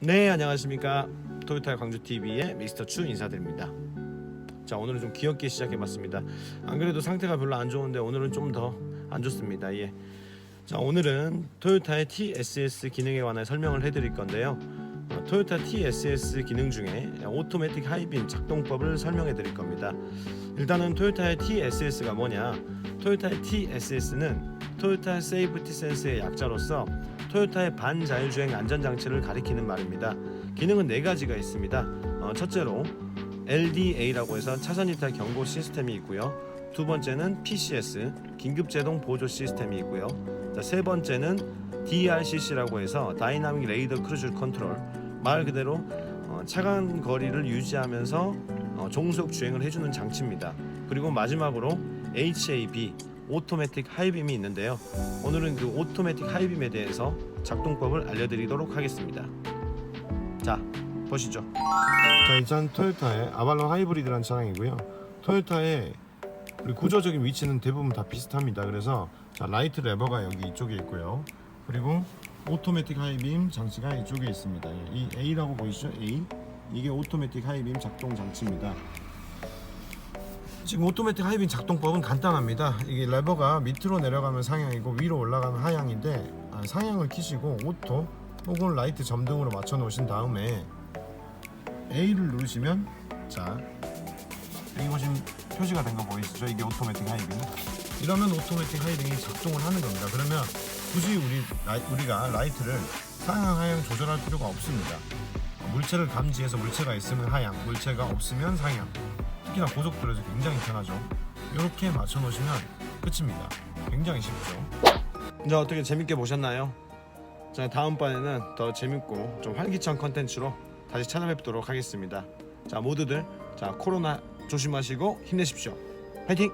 네 안녕하십니까 토요타 광주 TV의 미스터 추 인사드립니다. 자 오늘은 좀 귀엽게 시작해봤습니다. 안 그래도 상태가 별로 안 좋은데 오늘은 좀 더 안 좋습니다. 예. 자 오늘은 토요타의 TSS 기능에 관해 설명을 해드릴 건데요. 어, 토요타 TSS 기능 중에 오토매틱 하이빔 작동법을 설명해 드릴 겁니다. 일단은 토요타의 TSS가 뭐냐? 토요타의 TSS는 토요타 세이프티 센스의 약자로서 토요타의 반자율주행 안전장치를 가리키는 말입니다. 기능은 네 가지가 있습니다. 어, 첫째로 LDA라고 해서 차선 이탈 경고 시스템이 있고요. 두 번째는 PCS 긴급 제동 보조 시스템이 있고요. 자, 세 번째는 DRCC라고 해서 다이나믹 레이더 크루즈 컨트롤 말 그대로 어, 차간 거리를 유지하면서 어, 종속 주행을 해주는 장치입니다. 그리고 마지막으로 HAB 오토매틱 하이빔이 있는데요. 오늘은 그 오토매틱 하이빔에 대해서 작동법을 알려드리도록 하겠습니다. 자 보시죠. 자 일단 토요타의 아발론 하이브리드라는 차량이고요. 토요타의 우리 구조적인 위치는 대부분 다 비슷합니다. 그래서 자, 라이트 레버가 여기 이쪽에 있고요. 그리고 오토매틱 하이빔 장치가 이쪽에 있습니다. 예, 이 A라고 보이시죠? A 이게 오토매틱 하이빔 작동 장치입니다. 지금 오토매틱 하이빔 작동법은 간단합니다. 이게 레버가 밑으로 내려가면 상향이고 위로 올라가면 하향인데 아, 상향을 키시고 오토 혹은 라이트 점등으로 맞춰 놓으신 다음에 A를 누르시면 자 여기 보시면 표시가 된 거 보이시죠? 이게 오토매틱 하이빙 이러면 오토매틱 하이빙이 작동을 하는 겁니다 그러면 굳이 우리 라이, 우리가 라이트를 상향 하향 조절할 필요가 없습니다 물체를 감지해서 물체가 있으면 하향 물체가 없으면 상향 특히나 고속도로에서 굉장히 편하죠 이렇게 맞춰 놓으시면 끝입니다 굉장히 쉽죠 이제 어떻게 재밌게 보셨나요? 자 다음번에는 더 재밌고 좀 활기찬 컨텐츠로 다시 찾아뵙도록 하겠습니다. 자 모두들 자 코로나 조심하시고 힘내십시오. 화이팅!